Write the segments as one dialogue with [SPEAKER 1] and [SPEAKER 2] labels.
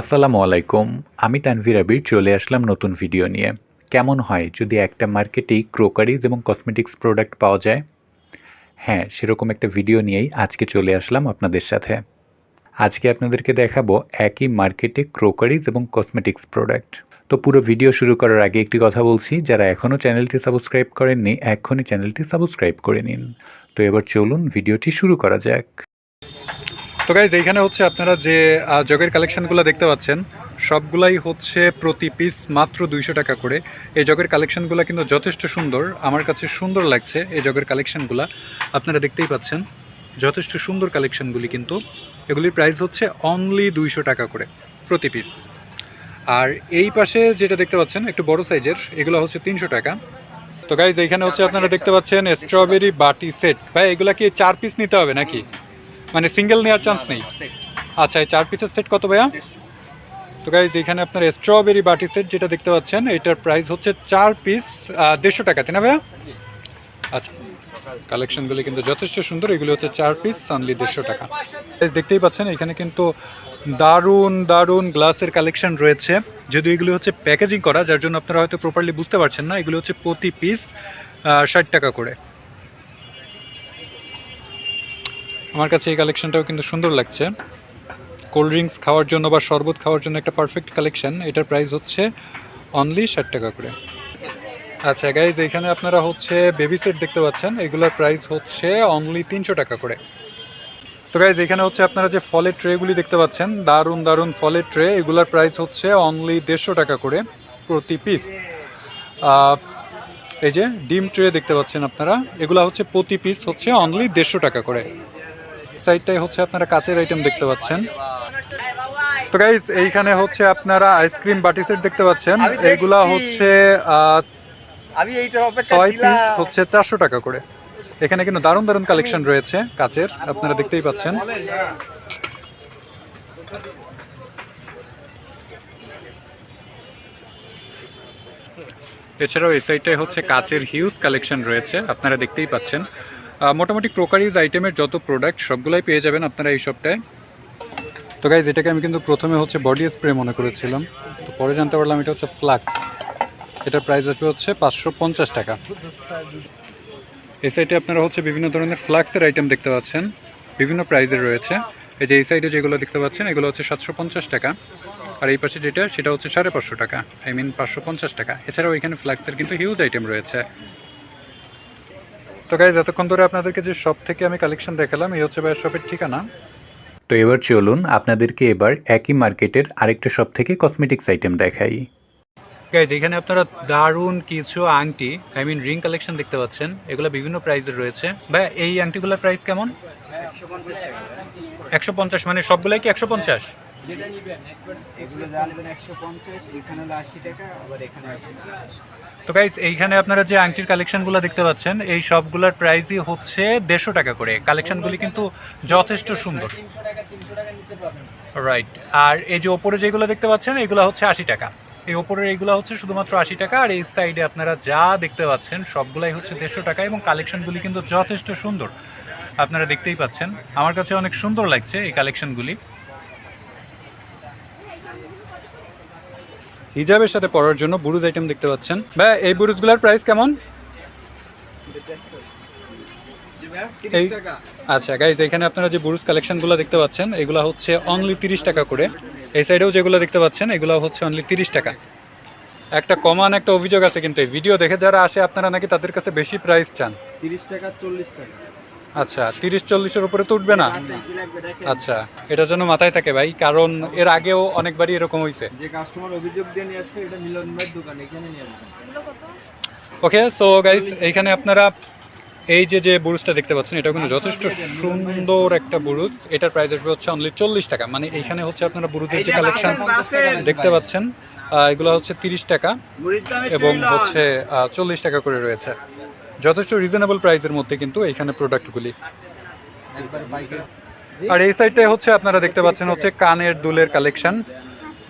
[SPEAKER 1] আসসালামু আলাইকুম, আমি তানভীর আবির, চলে আসলাম নতুন ভিডিও নিয়ে। কেমন হয় যদি একটা মার্কেটেই ক্রোকারিজ এবং কসমেটিক্স প্রোডাক্ট পাওয়া যায়? হ্যাঁ সেরকম একটা ভিডিও নিয়েই আজকে চলে আসলাম আপনাদের সাথে। আজকে আপনাদেরকে দেখাবো একই মার্কেটে ক্রোকারিজ এবং কসমেটিক্স প্রোডাক্ট। তো পুরো ভিডিও শুরু করার আগে একটি কথা বলছি, যারা এখনও চ্যানেলটি সাবস্ক্রাইব করেননি এখনই চ্যানেলটি সাবস্ক্রাইব করে নিন। তো এবার চলুন ভিডিওটি শুরু করা যাক।
[SPEAKER 2] তো গাইজ এইখানে হচ্ছে আপনারা যে জগের কালেকশনগুলো দেখতে পাচ্ছেন, সবগুলাই হচ্ছে প্রতি পিস মাত্র দুইশো টাকা করে। এই জগের কালেকশনগুলো কিন্তু যথেষ্ট সুন্দর। আমার কাছে সুন্দর লাগছে এই জগের কালেকশনগুলো আপনারা দেখতেই পাচ্ছেন, যথেষ্ট সুন্দর কালেকশনগুলি কিন্তু। এগুলির প্রাইস হচ্ছে অনলি দুইশো টাকা করে প্রতি পিস আর এই পাশে যেটা দেখতে পাচ্ছেন, একটু বড় সাইজের এগুলো হচ্ছে তিনশো টাকা। তো গাইজ এইখানে হচ্ছে আপনারা দেখতে পাচ্ছেন স্ট্রবেরি বাটি সেট ভাই, এগুলা কি চার পিস নিতে হবে নাকি? মানে সিঙ্গেল নেওয়ার চান্স নেই? আচ্ছা এই চার পিসের সেট কত ভাইয়া? তো গাইজ এখানে আপনার স্ট্রবেরি বাটি সেট যেটা দেখতে পাচ্ছেন এটার প্রাইস হচ্ছে চার পিস দেড়শো টাকা তাই না ভাইয়া? আচ্ছা কালেকশনগুলি কিন্তু যথেষ্ট সুন্দর এগুলো হচ্ছে চার পিস সানলি দেড়শো টাকা। দেখতেই পাচ্ছেন এখানে কিন্তু দারুণ দারুণ গ্লাসের কালেকশন রয়েছে। যদিও এগুলো হচ্ছে প্যাকেজিং করা যার জন্য আপনারা হয়তো প্রপারলি বুঝতে পারছেন না এগুলো হচ্ছে প্রতি পিস ষাট টাকা করে। আমার কাছে এই কালেকশনটাও কিন্তু সুন্দর লাগছে। কোল্ড ড্রিঙ্কস খাওয়ার জন্য বা শরবত খাওয়ার জন্য একটা পারফেক্ট কালেকশন এটার প্রাইস হচ্ছে অনলি ষাট টাকা করে। আচ্ছা গাইজ এখানে আপনারা হচ্ছে বেবি সেট দেখতে পাচ্ছেন। এগুলোর প্রাইস হচ্ছে অনলি তিনশো টাকা করে। তো গাইজ এখানে হচ্ছে আপনারা যে ফলের ট্রেগুলি দেখতে পাচ্ছেন, দারুণ দারুণ ফলের ট্রে এগুলোর প্রাইস হচ্ছে অনলি দেড়শো টাকা করে প্রতি পিস এই যে ডিম ট্রে দেখতে পাচ্ছেন আপনারা, এগুলো হচ্ছে প্রতি পিস হচ্ছে অনলি দেড়শো টাকা করে। সাইডটাই হচ্ছে আপনারা কাচের আইটেম দেখতে পাচ্ছেন। তো গাইজ এইখানে হচ্ছে আপনারা আইসক্রিম বাটি সেট দেখতে পাচ্ছেন। এগুলা হচ্ছে
[SPEAKER 3] আমি এইটার অপেক্ষা
[SPEAKER 2] ছয় পিস হচ্ছে চারশো টাকা করে। এখানে কিন্তু দারুণ দারুণ কালেকশন রয়েছে কাচের আপনারা দেখতেই পাচ্ছেন। এছাড়াও এই সাইডটায় হচ্ছে কাচের হিউজ কালেকশন রয়েছে আপনারা দেখতেই পাচ্ছেন। মোটামুটি ক্রোকারিজ আইটেমের যত প্রোডাক্ট সবগুলাই পেয়ে যাবেন আপনারা এই সবটায় তো গাইজ এটাকে আমি কিন্তু প্রথমে হচ্ছে বডি স্প্রে মনে করেছিলাম। তো পরে জানতে পারলাম এটা হচ্ছে ফ্লাক্স এটার প্রাইস আসবে হচ্ছে পাঁচশো পঞ্চাশ টাকা। এই সাইডে আপনারা হচ্ছে বিভিন্ন ধরনের ফ্লাক্সের আইটেম দেখতে পাচ্ছেন। বিভিন্ন প্রাইজের রয়েছে। এই যে এই সাইডে যেগুলো দেখতে পাচ্ছেন, এগুলো হচ্ছে সাতশো পঞ্চাশ টাকা। আর এই পাশে যেটা, সেটা হচ্ছে সাড়ে পাঁচশো টাকা। আই মিন পাঁচশো পঞ্চাশ টাকা। এছাড়াও এখানে ফ্লাক্সের কিন্তু হিউজ আইটেম রয়েছে। তো গাইজ এতক্ষণ ধরে আপনাদেরকে যে শপ থেকে আমি কালেকশন দেখালাম, এই হচ্ছে ভাই শপের ঠিকানা।
[SPEAKER 1] তো এবার চলুন আপনাদেরকে এবার একই মার্কেটের আরেকটা শপ থেকে কসমেটিক্স আইটেম দেখাই।
[SPEAKER 2] গাইজ এখানে আপনারা দারুণ কিছু আংটি আই মিন রিং কালেকশন দেখতে পাচ্ছেন। এগুলো বিভিন্ন প্রাইসের রয়েছে। ভাই এই আংটিগুলোর প্রাইস কেমন? একশো পঞ্চাশ মানে সবগুলাই কি একশো পঞ্চাশ?
[SPEAKER 3] এগুলো জানবেন একশো পঞ্চাশ, এখানে হলো আশি টাকা, আবার এখানে একশো পঞ্চাশ।
[SPEAKER 2] তো গাইজ এইখানে আপনারা যে আংটির কালেকশনগুলো দেখতে পাচ্ছেন, এই সবগুলোর প্রাইসই হচ্ছে দেড়শো টাকা করে। কালেকশনগুলি কিন্তু যথেষ্ট সুন্দর। রাইট আর এই যে ওপরে যেগুলো দেখতে পাচ্ছেন, এগুলো হচ্ছে আশি টাকা। এই ওপরের এইগুলো হচ্ছে শুধুমাত্র আশি টাকা, আর এই সাইডে আপনারা যা দেখতে পাচ্ছেন, সবগুলাই হচ্ছে দেড়শো টাকা এবং কালেকশনগুলি কিন্তু যথেষ্ট সুন্দর। আপনারা দেখতেই পাচ্ছেন। আমার কাছে অনেক সুন্দর লাগছে এই কালেকশনগুলি হিজাবের সাথে পরার জন্য বুরুজ আইটেম দেখতে পাচ্ছেন। ভাই এই বুরুজগুলোর প্রাইস কেমন? এই আচ্ছা গাইজ এখানে আপনারা যে বুরুজ কালেকশনগুলো দেখতে পাচ্ছেন, এগুলো হচ্ছে অনলি তিরিশ টাকা করে। এই সাইডেও যেগুলো দেখতে পাচ্ছেন এগুলো হচ্ছে অনলি তিরিশ টাকা। একটা কমান একটা অভিযোগ আছে কিন্তু, এই ভিডিও দেখে যারা আসে, আপনারা নাকি তাদের কাছে বেশি প্রাইস চান?
[SPEAKER 3] তিরিশ টাকা, চল্লিশ টাকা।
[SPEAKER 2] আচ্ছা তিরিশ চল্লিশের উপরে তো উঠবে না? আচ্ছা এটার জন্য মাথায় থাকে ভাই কারণ এর আগেও অনেকবারই এরকম হয়েছে
[SPEAKER 3] যে কাস্টমার অভিযোগ দিয়ে নিয়ে আসবে এটা মিলন ভাইয়ের দোকান এখানে নিয়ে
[SPEAKER 2] ওকে সো গাইজ এইখানে আপনারা এই যে যে বুরুজটা দেখতে পাচ্ছেন এটা কিন্তু যথেষ্ট সুন্দর একটা বুরুজ। এটার প্রাইস আসবে হচ্ছে অনলি চল্লিশ টাকা। মানে এইখানে হচ্ছে আপনারা বুরুজের যে কালেকশন দেখতে পাচ্ছেন এগুলো হচ্ছে তিরিশ টাকা এবং হচ্ছে চল্লিশ টাকা করে রয়েছে। যথেষ্ট রিজনেবল প্রাইসের মধ্যে কিন্তু এইখানে প্রোডাক্টগুলি আর এই সাইডটায় হচ্ছে আপনারা দেখতে পাচ্ছেন হচ্ছে কানের দুলের কালেকশন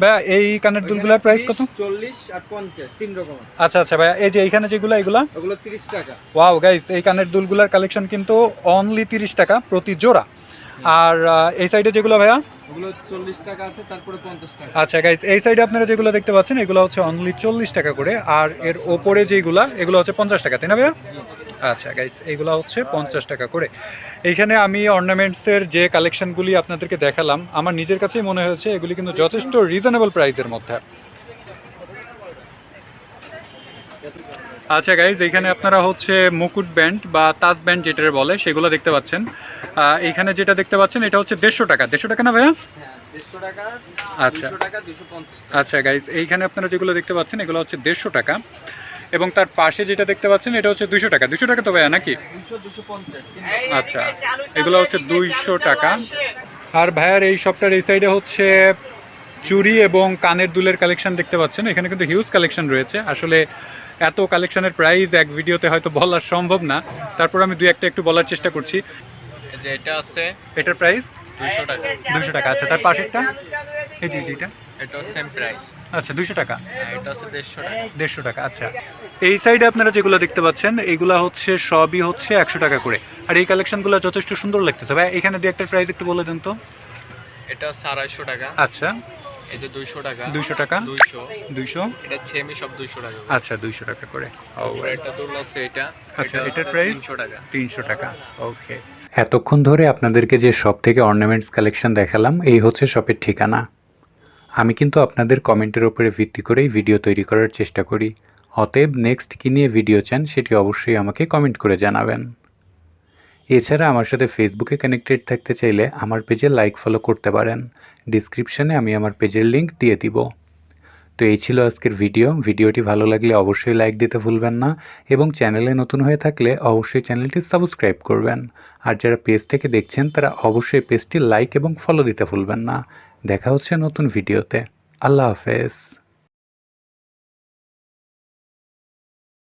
[SPEAKER 2] ভাইয়া এই কানের দুলগুলোর প্রাইস কত?
[SPEAKER 3] চল্লিশ আর পঞ্চাশ তিন রকম
[SPEAKER 2] আচ্ছা আচ্ছা ভাইয়া এই যে এইখানে যেগুলো এগুলা?
[SPEAKER 3] ওগুলো তিরিশ টাকা।
[SPEAKER 2] ওয়াও গাইস এই কানের দুলগুলার কালেকশন কিন্তু অনলি তিরিশ টাকা প্রতি জোড়া। আর এই সাইডে যেগুলো ভাইয়া?
[SPEAKER 4] ওগুলো চল্লিশ টাকা আছে তারপরে পঞ্চাশ টাকা।
[SPEAKER 2] আচ্ছা গাইজ এই সাইডে আপনারা যেগুলো দেখতে পাচ্ছেন এগুলো হচ্ছে অনলি চল্লিশ টাকা করে আর এর ওপরে যেগুলা এগুলো হচ্ছে পঞ্চাশ টাকা তাই না ভাইয়া? আচ্ছা গাইজ এইগুলো হচ্ছে পঞ্চাশ টাকা করে। এইখানে আমি অর্নামেন্টসের যে কালেকশনগুলি আপনাদেরকে দেখালাম আমার নিজের কাছেই মনে হয়েছে এগুলি কিন্তু যথেষ্ট রিজনেবল প্রাইসের মধ্যে। আচ্ছা গাইজ এখানে আপনারা হচ্ছে মুকুট ব্যান্ড বা তাজ ব্যান্ড যেটা বলে সেগুলো দেখতে পাচ্ছেন। এইখানে যেটা দেখতে পাচ্ছেন, এটা হচ্ছে দেড়শো টাকা। দেড়শো টাকা না ভাইয়া? আচ্ছা। আচ্ছা গাইজ এইখানে আপনারা যেগুলো দেখতে পাচ্ছেন, এগুলো হচ্ছে দেড়শো টাকা। এবং তার পাশে যেটা দেখতে পাচ্ছেন, এটা হচ্ছে দুশো টাকা। দুশো টাকা তো ভাইয়া, নাকি? আচ্ছা এগুলো হচ্ছে দুইশো টাকা। আর ভাইয়ার এই শপটার এই সাইডে হচ্ছে চুরি এবং কানের দুলের কালেকশন দেখতে পাচ্ছেন। এখানে কিন্তু হিউজ কালেকশন রয়েছে। আসলে এত কালেকশনের প্রাইস এক ভিডিওতে হয়তো বলা সম্ভব না। তারপর আমি দুই একটা একটু বলার চেষ্টা করছি।
[SPEAKER 4] যে এটা আছে
[SPEAKER 2] এটার প্রাইস
[SPEAKER 4] দুশো টাকা।
[SPEAKER 2] দুশো টাকা। আচ্ছা তার পাশেরটা? এই যে যেটা
[SPEAKER 4] এটা? সেম প্রাইস
[SPEAKER 2] আচ্ছা দুশো টাকা।
[SPEAKER 4] এটা আছে দেড়শো টাকা।
[SPEAKER 2] দেড়শো টাকা আচ্ছা। এই সাইডে আপনারা যেগুলো দেখতে পাচ্ছেন এগুলা হচ্ছে সবই হচ্ছে একশো টাকা করে। আর এই কালেকশনগুলো যথেষ্ট সুন্দর লাগতেছে। ভাই এখানে দু একটা প্রাইস একটু বলে দেন তো।
[SPEAKER 4] এটা হচ্ছে আড়াইশো টাকা।
[SPEAKER 2] আচ্ছা।
[SPEAKER 4] যে দুইশো টাকা।
[SPEAKER 2] দুইশো টাকা?
[SPEAKER 4] দুইশো।
[SPEAKER 2] দুইশো?
[SPEAKER 4] এটা সেমি সব দুইশো টাকা
[SPEAKER 2] আচ্ছা দুইশো টাকা করে।
[SPEAKER 4] তারপরে এটা দুল আছে এটা।
[SPEAKER 2] আচ্ছা, এটার
[SPEAKER 4] হচ্ছে
[SPEAKER 2] price?
[SPEAKER 4] টাকা।
[SPEAKER 2] তিনশো টাকা। ওকে।
[SPEAKER 1] এতক্ষণ ধরে আপনাদেরকে যে শপ থেকে অর্নামেন্টস কালেকশন দেখালাম, এই হচ্ছে শপের ঠিকানা। আমি কিন্তু আপনাদের কমেন্টের ওপরে ভিত্তি করেই ভিডিও তৈরি করার চেষ্টা করি। অতএব নেক্সট কী নিয়ে ভিডিও চান, সেটি অবশ্যই আমাকে কমেন্ট করে জানাবেন। এছাড়া আমার সাথে ফেসবুকে কানেক্টেড থাকতে চাইলে আমার পেজে লাইক ফলো করতে পারেন। ডিসক্রিপশানে আমি আমার পেজের লিঙ্ক দিয়ে দিব। তো এই ছিল আজকের ভিডিও। ভিডিওটি ভালো লাগলে অবশ্যই লাইক দিতে ভুলবেন না এবং চ্যানেলে নতুন হয়ে থাকলে অবশ্যই চ্যানেলটি সাবস্ক্রাইব করবেন। আর যারা পেজ থেকে দেখছেন, তারা অবশ্যই পেজটি লাইক এবং ফলো দিতে ভুলবেন না। দেখা হচ্ছে নতুন ভিডিওতে। আল্লাহ হাফেজ।